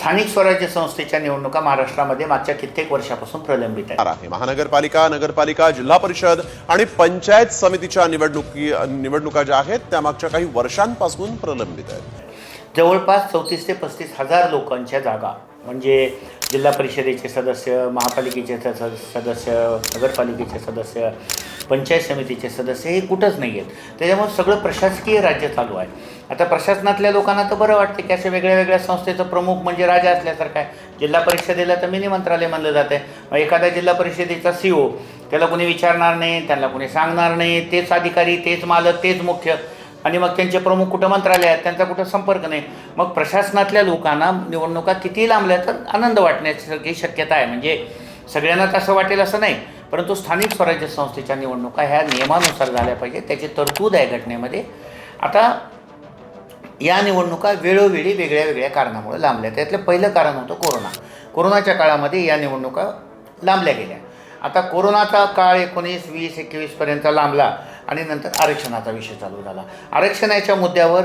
स्थानिक स्वराज्य संस्थेच्या निवडणुका महाराष्ट्रामध्ये मागच्या कित्येक वर्षापासून प्रलंबित आहे. महानगरपालिका नगरपालिका जिल्हा परिषद आणि पंचायत समितीच्या निवडणुकी निवडणुका ज्या आहेत त्या मागच्या काही वर्षांपासून प्रलंबित आहेत. जवळपास चौतीस ते पस्तीस हजार लोकांच्या जागा म्हणजे जिल्हा परिषदेचे सदस्य महापालिकेचे सद- सदस्य नगरपालिकेचे सदस्य पंचायत समितीचे सदस्य हे कुठंच नाही आहेत. त्याच्यामुळे सगळं प्रशासकीय राज्य चालू आहे. आता प्रशासनातल्या लोकांना तर बरं वाटतं की अशा वेगळ्या वेगळ्या संस्थेचं प्रमुख म्हणजे राजा असल्यासारखं आहे. जिल्हा परिषदेला तर मिनी मंत्रालय मानलं जातं आहे मग एखाद्या जिल्हा परिषदेचा सी ओ त्याला कोणी विचारणार नाही त्यांना कोणी सांगणार नाही. तेच अधिकारी तेच मालक तेच मुख्य. आणि मग त्यांचे प्रमुख कुठं मंत्रालय आहेत त्यांचा कुठं संपर्क नाही. मग प्रशासनातल्या लोकांना निवडणुका किती लांबल्या तर आनंद वाटण्याची शक्यता आहे. म्हणजे सगळ्यांनाच असं वाटेल असं नाही. परंतु स्थानिक स्वराज्य संस्थेच्या निवडणुका ह्या नियमानुसार झाल्या पाहिजे त्याची तरतूद आहे घटनेमध्ये. आता या निवडणुका वेळोवेळी वेगळ्या वेगळ्या कारणामुळे लांबल्या. त्यातलं पहिलं कारण होतं कोरोना. कोरोनाच्या काळामध्ये या निवडणुका लांबल्या गेल्या. आता कोरोनाचा काळ एकोणीस वीस एकवीसपर्यंत लांबला. आणि नंतर आरक्षणाचा विषय चालू झाला. आरक्षणाच्या मुद्द्यावर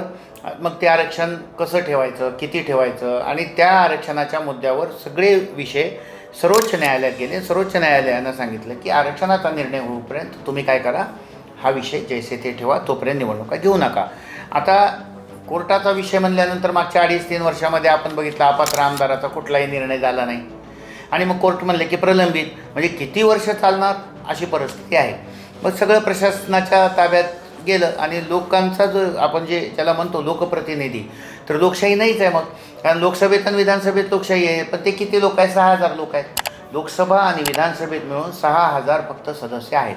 मग ते आरक्षण कसं ठेवायचं किती ठेवायचं आणि त्या आरक्षणाच्या मुद्द्यावर सगळे विषय सर्वोच्च न्यायालयात गेले सर्वोच्च न्यायालयानं सांगितलं की आरक्षणाचा निर्णय होईपर्यंत तुम्ही काय करा हा विषय जैसे ते ठेवा तोपर्यंत निवडणुका घेऊ नका. आता कोर्टाचा विषय म्हणल्यानंतर मागच्या अडीच तीन वर्षामध्ये आपण बघितलं अपात्र आमदाराचा कुठलाही निर्णय झाला नाही. आणि मग कोर्ट म्हणले की प्रलंबित म्हणजे किती वर्ष चालणार अशी परिस्थिती आहे. मग सगळं प्रशासनाच्या ताब्यात गेलं आणि लोकांचा जो आपण जे ज्याला म्हणतो लोकप्रतिनिधी तर लोकशाही नाहीच आहे मग. कारण लोकसभेत आणि विधानसभेत लोकशाही आहे पण ते किती लोक आहेत? सहा हजार लोक आहेत. लोकसभा आणि विधानसभेत मिळून सहा हजार फक्त सदस्य आहेत.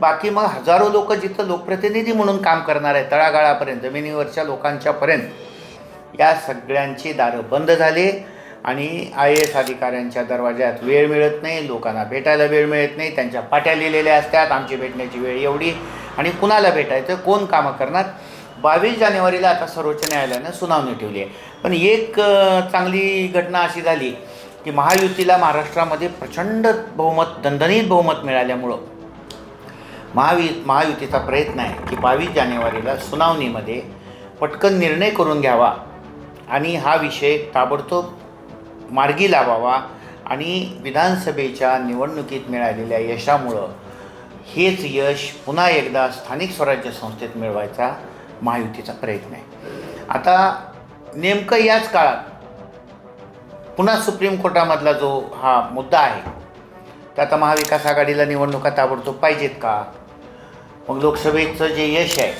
बाकी मग हजारो लोक जिथं लोकप्रतिनिधी म्हणून काम करणार आहे तळागाळापर्यंत जमिनीवरच्या लोकांच्यापर्यंत या सगळ्यांची दारं बंद झाली. आणि आय एस अधिकाऱ्यांच्या दरवाज्यात वेळ मिळत नाही लोकांना भेटायला वेळ मिळत नाही त्यांच्या पाट्या लिहिलेल्या असतात आमची भेटण्याची वेळ एवढी. आणि कुणाला भेटायचं? कोण कामं करणार? बावीस जानेवारीला आता सर्वोच्च न्यायालयानं सुनावणी ठेवली आहे. पण एक चांगली घटना अशी झाली की महायुतीला महाराष्ट्रामध्ये प्रचंड बहुमत दणदणीत बहुमत मिळाल्यामुळं महावि महायुतीचा प्रयत्न आहे की बावीस जानेवारीला सुनावणीमध्ये पटकन निर्णय करून घ्यावा. आणि हा विषय ताबडतोब मार्गी लावावा आणि विधानसभेच्या निवडणुकीत मिळालेल्या यशामुळं हेच यश पुन्हा एकदा स्थानिक स्वराज्य संस्थेत मिळवायचा महायुतीचा प्रयत्न आहे. आता नेमकं याच काळात पुन्हा सुप्रीम कोर्टामधला जो हा मुद्दा आहे तर आता महाविकास आघाडीला निवडणुका ताबडतोब पाहिजेत का? मग लोकसभेचं जे यश आहे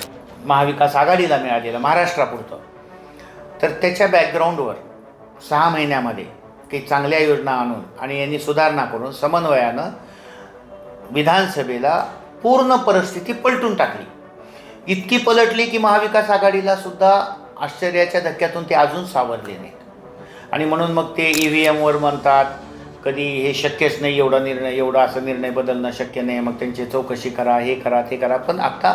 महाविकास आघाडीला मिळालेलं महाराष्ट्रापुरतं तर त्याच्या बॅकग्राऊंडवर सहा महिन्यामध्ये काही चांगल्या योजना आणून आणि यांनी सुधारणा करून समन्वयानं विधानसभेला पूर्ण परिस्थिती पलटून टाकली. इतकी पलटली की महाविकास आघाडीला सुद्धा आश्चर्याच्या धक्क्यातून ते अजून सावरले नाहीत. आणि म्हणून मग ते ई व्ही एमवर म्हणतात कधी हे शक्यच नाही एवढा निर्णय एवढा असं निर्णय बदलणं शक्य नाही मग त्यांची चौकशी करा हे करा ते करा. पण आत्ता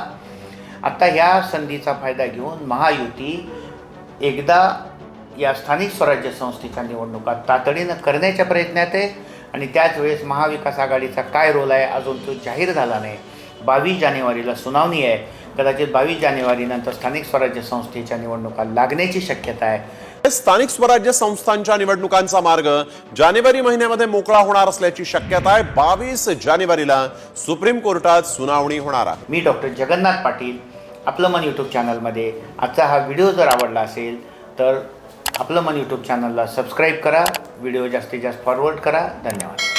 आत्ता ह्या संधीचा फायदा घेऊन महायुती एकदा या स्थानिक स्वराज्य संस्थेच्या निवडणुका तातडीनं करण्याच्या प्रयत्नात आहे. आणि त्याच वेळेस महाविकास आघाडीचा काय रोल आहे अजून तो जाहीर झाला नाही. बावीस जानेवारीला सुनावणी आहे. कदाचित बावीस जानेवारीनंतर स्थानिक स्वराज्य संस्थेच्या निवडणुका लागण्याची शक्यता आहे. स्थानिक स्वराज्य संस्थांच्या निवडणुकांचा मार्ग जानेवारी महिन्यामध्ये मोकळा होणार असल्याची शक्यता आहे. बावीस जानेवारीला सुप्रीम कोर्टात सुनावणी होणार आहे. मी डॉक्टर जगन्नाथ पाटील आपलं मन यूट्यूब चॅनलमध्ये आजचा हा व्हिडिओ जर आवडला असेल तर आपलं मन यूट्यूब चॅनलला सबस्क्राईब करा. व्हिडिओ जास्तीत जास्त फॉरवर्ड करा. धन्यवाद.